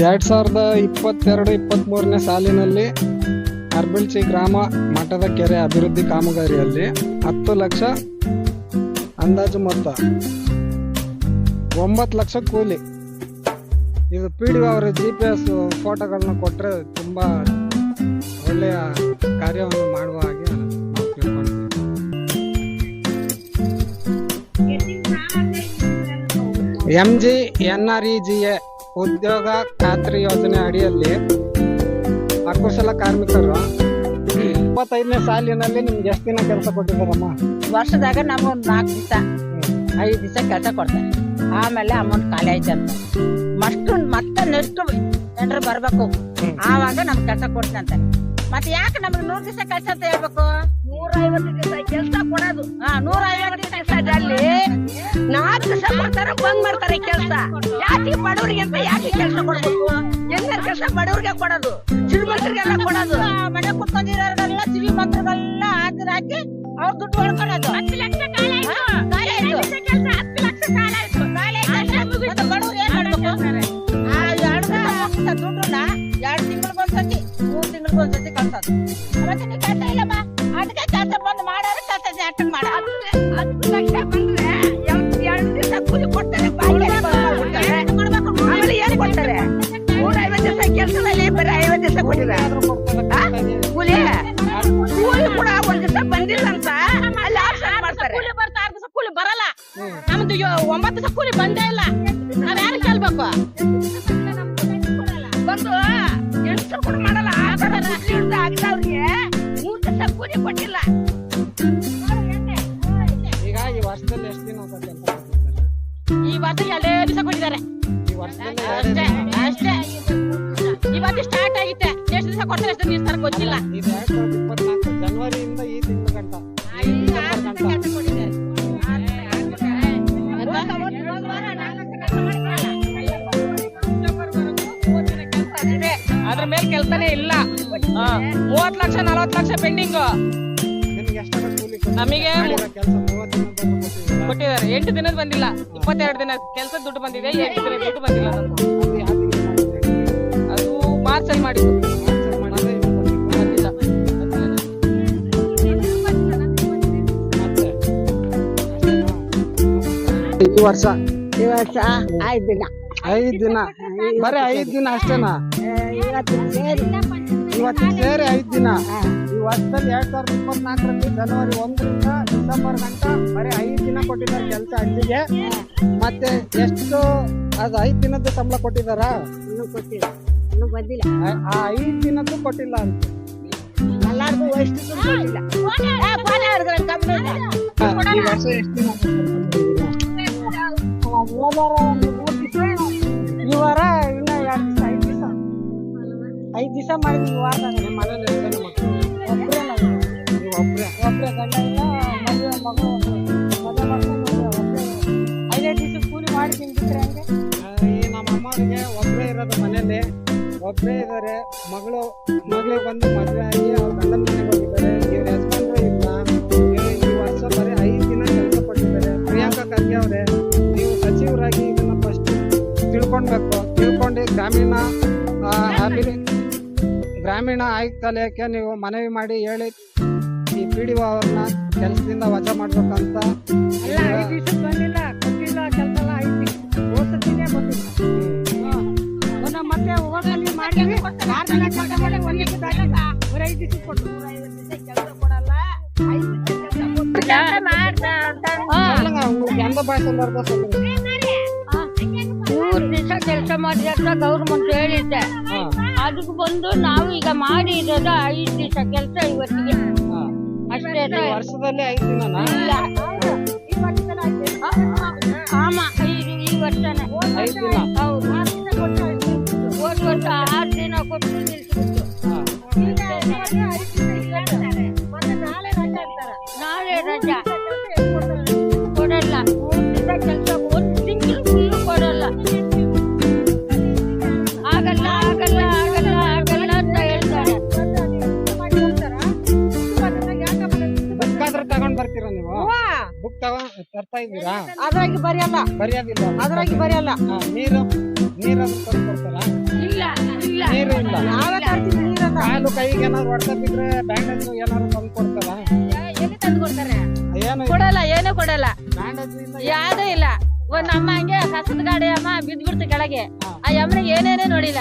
ಎರಡ್ ಸಾವಿರದ ಇಪ್ಪತ್ತೆರಡು ಇಪ್ಪತ್ತ್ ಮೂರನೇ ಸಾಲಿನಲ್ಲಿ ಅರ್ಬಿಳ್ಚಿ ಗ್ರಾಮ ಮಠದ ಕೆರೆ ಅಭಿವೃದ್ಧಿ ಕಾಮಗಾರಿಯಲ್ಲಿ ಹತ್ತು ಲಕ್ಷ ಅಂದಾಜು ಮೊತ್ತ. ಒಂಬತ್ತು ಲಕ್ಷ ಕೂಲಿ. ಇದು ಪಿ ಡಿ ಅವರ ಜಿ ಪಿ ಎಸ್ ಫೋಟೋಗಳನ್ನ ಕೊಟ್ಟರೆ ತುಂಬ ಒಳ್ಳೆಯ ಕಾರ್ಯವನ್ನು ಮಾಡುವ ಹಾಗೆ M G, N R E, G A ಉದ್ಯೋಗ ಖಾತ್ರಿ ಯೋಜನೆ ಅಡಿಯಲ್ಲಿ ಅಕುಶಲ ಕಾರ್ಮಿಕರು ಇಪ್ಪತ್ತೈದನೇ ಸಾಲಿನಲ್ಲಿ ನಿಮ್ಗೆ ಎಷ್ಟು ದಿನ ಕೆಲಸ ಕೊಟ್ಟಿದ್ದಾರಮ್ಮ? ವರ್ಷದಾಗ ನಮ್ಗೊಂದು ನಾಲ್ಕು ದಿವಸ. ಐದು ದಿವಸ ಕೆಲಸ ಕೊಡ್ತಾರೆ. ಆಮೇಲೆ ಅಮೌಂಟ್ ಖಾಲಿ ಆಯ್ತು ಅಂತ. ಮಷ್ಟು ಮತ್ತೆ ನೆಕ್ಸ್ಟ್ ಜನರು ಬರಬೇಕು. ಆವಾಗ ನಮ್ಗೆ ಕೆಲಸ ಕೊಡ್ತೀನಿ ಅಂತ. ಮತ್ತೆ ಯಾಕೆ ನಮಗೆ ನೂರ್ ದಿವಸ ಕೆಲಸ ಅಂತ ಹೇಳ್ಬೇಕು? ನೂರ ಐವತ್ತು ದಿವಸ ಕೆಲಸ ಕೊಡೋದು. ಹಾ ನೂರ ಐವತ್ತು ದಿವಸದಲ್ಲಿ ನಾಲ್ಕು ದಿವಸ ಕೊಡ್ತಾರೆ ಬಂದ್ ಮಾಡ್ತಾರೆ ಕೆಲಸ. ಯಾಕೆ ಬಡವರಿಗೆ ಅಂತ ಯಾಕೆ ಕೆಲಸ ಕೊಡ್ಬೇಕು? ಎಲ್ಲರ ಕೆಲಸ ಬಡವರಿಗೆ ಕೊಡೋದು. ಶ್ರೀಮಂತರಿಗೆಲ್ಲ ಕೊಡೋದು. ಮನೆ ಕುತ್ಕೊಂಡಿರೋರೆಲ್ಲ ಶ್ರೀಮಂತರಿಗೆಲ್ಲ ಹಾಕಿ ಹಾಕಿ ಅವ್ರ ದುಡ್ಡು ಹೊಡ್ಕೊಳ್ಳೋದು ಹತ್ತು ಲಕ್ಷ ಮತ್ತೆ ಮತ್ತೆ ನೀವು ಕೆಲಸ ಇಲ್ಲಮ್ಮ ಅದಕ್ಕೆ ಕೆಲಸ ಬಂದು ಮಾಡೋರು ಕೆಲಸ ಜಾಸ್ತಿ ಮಾಡ ಹತ್ತು ಲಕ್ಷ ಬಂದ್ರೆ ಎರಡು ದಿವಸ ಕೂಲಿ ಕೊಡ್ತಾರೆ ಆಮೇಲೆ ಏನ್ ಕೊಡ್ತಾರೆ ನೂರ ಐವತ್ತು ದಿವಸ ಕೆಲಸದಲ್ಲಿ ಬರೀ ಐವತ್ತು ದಿವಸ ಕೊಟ್ಟಿದ್ದಾರೆ ಕೂಲಿ ಕೂಲಿ ಕೂಡ ಒಂದ್ ದಿವಸ ಬಂದಿಲ್ಲ ಅಂತ ಅಲ್ಲಿ ಆಪ್ಷನ್ ಮಾಡ್ತಾರೆ ಕೂಲಿ ಬರ್ತಾ ಆರ್ ದಿವಸ ಕೂಲಿ ಬರಲ್ಲ ನಮ್ದು ಯೋ- ಒಂಬತ್ತು ದಿವಸ ಕೂಲಿ ಬಂದೇ ಇಲ್ಲ ನಾವ್ ಯಾರು ಕೇಳ್ಬೇಕು ಬಂದು ಎಷ್ಟು ಕೂಡ ಮಾಡಲ್ಲ ಆ ಥರ ದುಡ್ಡಿಂದ ಆಗ್ತಾವ್ರಿಗೆ ಮೂರ್ ದಿವಸ ಕೂಲಿ ಕೊಟ್ಟಿಲ್ಲ ಈಗ ಈ ವರ್ಷದಲ್ಲಿ ಎಷ್ಟು ದಿನ ಕೆಲಸ ಕೊಟ್ಟಿದ್ದಾರೆ ಈ ವರ್ಷ ಎರಡೇ ದಿವಸ ಕೊಟ್ಟಿದ್ದಾರೆ ಈ ವರ್ಷದಲ್ಲಿ ಎರಡೇ ಅಷ್ಟೇ ದಿನ. ಅಷ್ಟೇ ಇವತ್ತು ಸ್ಟಾರ್ಟ್ ಆಗಿತ್ತೆ ಎಷ್ಟು ದಿವಸ ಕೊಡ್ತಾರೆ ಎಷ್ಟು ಗೊತ್ತಿಲ್ಲ ಇದು ಎರಡ್ ಸಾವಿರದ ಇಪ್ಪತ್ನಾಲ್ಕು ಜನವರಿಯಿಂದ ಈ ತಿಂಗಳ ಗಂಟ ಈ ಡಿಸೆಂಬರ್ ಗಂಟ ಅದ್ರ ಮೇಲೆ ಕೆಲ್ಸನೇ ಇಲ್ಲ ಮೂವತ್ ಲಕ್ಷ ನಲವತ್ ಲಕ್ಷ ಪೆಂಡಿಂಗ್ ನಿಮ್ಗೆ ಮೂವತ್ತು ಕೊಟ್ಟಿದ್ದಾರೆ. ಎಂಟು ದಿನದ ಬಂದಿಲ್ಲ ಇಪ್ಪತ್ತೆರಡು ದಿನ ಕೆಲಸ ದುಡ್ಡು ಬಂದಿದೆ ಎಂಟು ದಿನ ದುಡ್ಡು ಬಂದಿಲ್ಲ. ಅದು ಮಾಡಿದ್ದು. ಮಾರ್ಚಲ್ಲಿ ಅಷ್ಟೇನಾ? ಈ ವರ್ಷ. ಈ ವರ್ಷ? ಐದು ದಿನ. ಐದು ದಿನ. ಬರೀ ಐದು ದಿನ ಅಷ್ಟೇನಾ? ಇವತ್ತು ಸೇರಿ ಐದು ದಿನ. ಈ ವರ್ಷದಲ್ಲಿ ಎರಡ್ ಸಾವಿರದ ಇಪ್ಪತ್ನಾಲ್ಕರಲ್ಲಿ ಜನವರಿ ಒಂದರಿಂದ ಡಿಸೆಂಬರ್ ಗಂಟ ಬರೀ ಐದು ದಿನ ಕೊಟ್ಟಿದ್ದಾರೆ ಕೆಲಸ ಅಲ್ಲಿಗೆ ಮತ್ತೆ ಎಷ್ಟು ಅದು ಐದು ದಿನದ್ದು ಸಂಬಳ ಕೊಟ್ಟಿದ್ದಾರ? ಇನ್ನೂ ಕೊಟ್ಟಿಲ್ಲ. ಇನ್ನೂ ಬಂದಿಲ್ಲ. ಆ- ಐದು ದಿನದ್ದು ಕೊಟ್ಟಿಲ್ಲ ಅಂತ. ಎಲ್ಲಾರ್ಗೂ ಎಷ್ಟು ಕೊಟ್ಟಿಲ್ಲ. ಈ ವರ್ಷ ಎಷ್ಟು ದಿನ ದಿವಸ ಮಾಡಿದ್ವಿ ವಾರದಾಗ ನಿಮ್ಮ ಮನೇಲಿ ನೀವು ಗಂಡ ಇಲ್ಲ ಮದುವೆ ಮಗಳು ಮದುವೆ ಐದೈದು ದಿವಸ ಕೂಲಿ ಮಾಡಿ ತಿಂದಿದ್ರೆ ಹಂಗೆ? ಆ, ಈ ನಮ್ಮ ಅಮ್ಮವ್ರಿಗೆ ಒಬ್ಬರೇ ಇರೋದು ಮನೇಲಿ ಒಬ್ಬರೇ ಇದ್ದಾರೆ. ಮಗಳು ಮಗಳಿಗೆ ಬಂದು ಮದುವೆ ಆಗಿ ಅವ್ರ ಗಂಡನ ಮನೆಗೆ ಹೋಗಿದ್ದಾರೆ. ಇವ್ರ ಯಜಮಾನ್ರು ಇಲ್ಲ. ಇವ್ರು ಈ ವರ್ಷ ಬರೀ ಐದು ದಿನ ಕೆಲಸ ಕೊಟ್ಟಿದ್ದಾರೆ. ಪ್ರಿಯಾಂಕಾ ಖರ್ಗೆ ಅವರೇ ನೀವು ಸಚಿವರಾಗಿ ಇದನ್ನು ಫಸ್ಟ್ ತಿಳ್ಕೊಳ್ಬೇಕು. ತಿಳ್ಕೊಂಡು ಗ್ರಾಮೀಣ ಅಭಿವೃದ್ಧಿ ಗ್ರಾಮೀಣ ಆಯುಕ್ತಾಲಯಕ್ಕೆ ನೀವು ಮನವಿ ಮಾಡಿ ಹೇಳಿ ಈ ಪಿ ಡಿ ಓ ಅವ್ರನ್ನ ಕೆಲಸದಿಂದ ವಜಾ ಮಾಡ್ಬೇಕಂತ. ಮೂರ್ ದಿವಸ ಕೆಲಸ ಮಾಡಿದ್ರೆ ಗೌರ್ಮೆಂಟ್ ಹೇಳಿದ್ದೆ. ಅದಕ್ಕೆ ಬಂದು ನಾವು ಈಗ ಮಾಡಿರೋದು ಐದು ದಿವಸ ಕೆಲಸ ಇವತ್ತಿಗೆ. ಅಷ್ಟೇ ವರ್ಷದಲ್ಲಿ ಐದು ದಿನ ಆಮ ಈ ಈ ವರ್ಷನೇ. ಹೌದು. ಹೋದ್ ವರ್ಷ ಆರು ದಿನ ಕೊಟ್ಟು ನಿಲ್ಸ್ಬಿಟ್ಟು ಸಿಗ್ತಾವ ತರ್ತಾ ಇದ್ದೀರಾ? ಅದ್ರಾಗಿ ಬರೆಯಲ್ಲ. ಬರೆಯೋದಿಲ್ಲ. ಅದ್ರಾಗಿ ಬರೆಯಲ್ಲ. ನೀರು ನೀರನ್ನು ಕೊಡ್ತಾರ ಇಲ್ಲ ಇಲ್ಲ. ನೀರು ಇಲ್ಲ. ನಾವೇ ಕಾಲು ಕೈಗೆ ಏನಾದ್ರು ಹೊಡೆತ ಇದ್ರೆ ಬ್ಯಾಂಡೇಜ್ ಏನಾದ್ರು ತಂದು ಕೊಡ್ತಾರ? ಎಲ್ಲಿ ಏನು ಕೊಡಲ್ಲ ಏನೂ ಕೊಡಲ್ಲ. ಯಾವುದೂ ಇಲ್ಲ. ಒಂದ್ ಅಮ್ಮ ಹಂಗೆ ಹಸದ ಗಾಡಿ ಅಮ್ಮ ಬಿದ್ದ್ಬಿಡ್ತು ಕೆಳಗೆ. ಆ ಯಮ್ಮನಿಗೆ ಏನೇನೇ ನೋಡಿಲ್ಲ.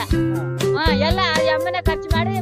ಹ. ಎಲ್ಲ ಆ ಯಮ್ಮನೆ ಖರ್ಚು ಮಾಡಿ